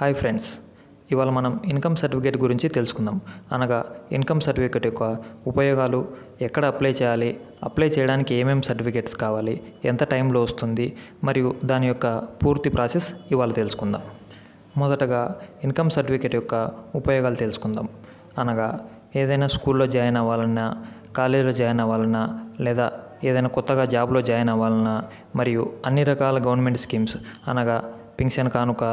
Hi friends ఇవాళ మనం income certificate గురించి తెలుసుకుందాం. అనగా ఇన్కమ్ సర్టిఫికేట్ యొక్క ఉపయోగాలు ఎక్కడ అప్లై చేయాలి అప్లై చేయడానికి ఏమేమి సర్టిఫికేట్స్ కావాలి ఎంత టైంలో వస్తుంది మరియు దాని యొక్క పూర్తి ప్రాసెస్ ఇవాళ తెలుసుకుందాం. మొదటగా ఇన్కమ్ సర్టిఫికేట్ యొక్క ఉపయోగాలు తెలుసుకుందాం. అనగా ఏదైనా స్కూల్లో జాయిన్ అవ్వాలన్నా కాలేజీలో జాయిన్ అవ్వాలన్నా లేదా ఏదైనా కొత్తగా జాబ్లో జాయిన్ అవ్వాలన్నా మరియు అన్ని రకాల గవర్నమెంట్ స్కీమ్స్ అనగా పింఛన్ కానుక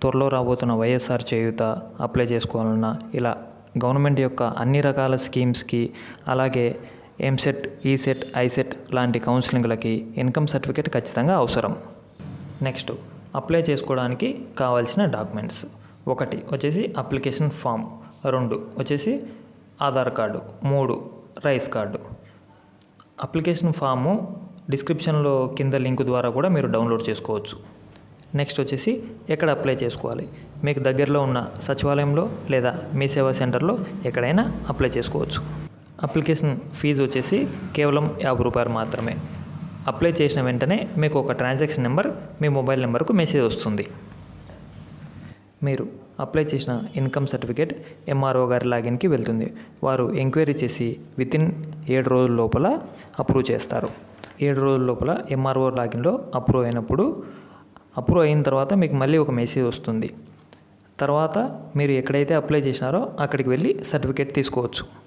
త్వరలో రాబోతున్న వైఎస్ఆర్ చేయూత అప్లై చేసుకోవాలన్నా ఇలా గవర్నమెంట్ యొక్క అన్ని రకాల స్కీమ్స్కి అలాగే ఎంసెట్ ఈసెట్ ఐసెట్ లాంటి కౌన్సిలింగ్లకి ఇన్కమ్ సర్టిఫికేట్ ఖచ్చితంగా అవసరం. నెక్స్ట్ అప్లై చేసుకోవడానికి కావాల్సిన డాక్యుమెంట్స్. ఒకటి వచ్చేసి అప్లికేషన్ ఫామ్. రెండు వచ్చేసి ఆధార్ కార్డు. మూడు రైస్ కార్డు. అప్లికేషన్ ఫాము డిస్క్రిప్షన్లో కింద లింక్ ద్వారా కూడా మీరు డౌన్లోడ్ చేసుకోవచ్చు. నెక్స్ట్ వచ్చేసి ఎక్కడ అప్లై చేసుకోవాలి? మీకు దగ్గరలో ఉన్న సచివాలయంలో లేదా మీ సేవా సెంటర్లో ఎక్కడైనా అప్లై చేసుకోవచ్చు. అప్లికేషన్ ఫీజు వచ్చేసి కేవలం యాభై రూపాయలు మాత్రమే. అప్లై చేసిన వెంటనే మీకు ఒక ట్రాన్సాక్షన్ నెంబర్ మీ మొబైల్ నెంబర్కు మెసేజ్ వస్తుంది. మీరు అప్లై చేసిన ఇన్కమ్ సర్టిఫికేట్ ఎంఆర్ఓ గారి లాగిన్కి వెళ్తుంది. వారు ఎంక్వైరీ చేసి వితిన్ ఏడు రోజుల లోపల అప్రూవ్ చేస్తారు. ఏడు రోజుల లోపల ఎంఆర్ఓ లాగిన్లో అప్రూవ్ అయినప్పుడు అప్రూవ్ అయిన తర్వాత మీకు మళ్ళీ ఒక మెసేజ్ వస్తుంది. తర్వాత మీరు ఎక్కడైతే అప్లై చేసినారో అక్కడికి వెళ్ళి సర్టిఫికేట్ తీసుకోవచ్చు.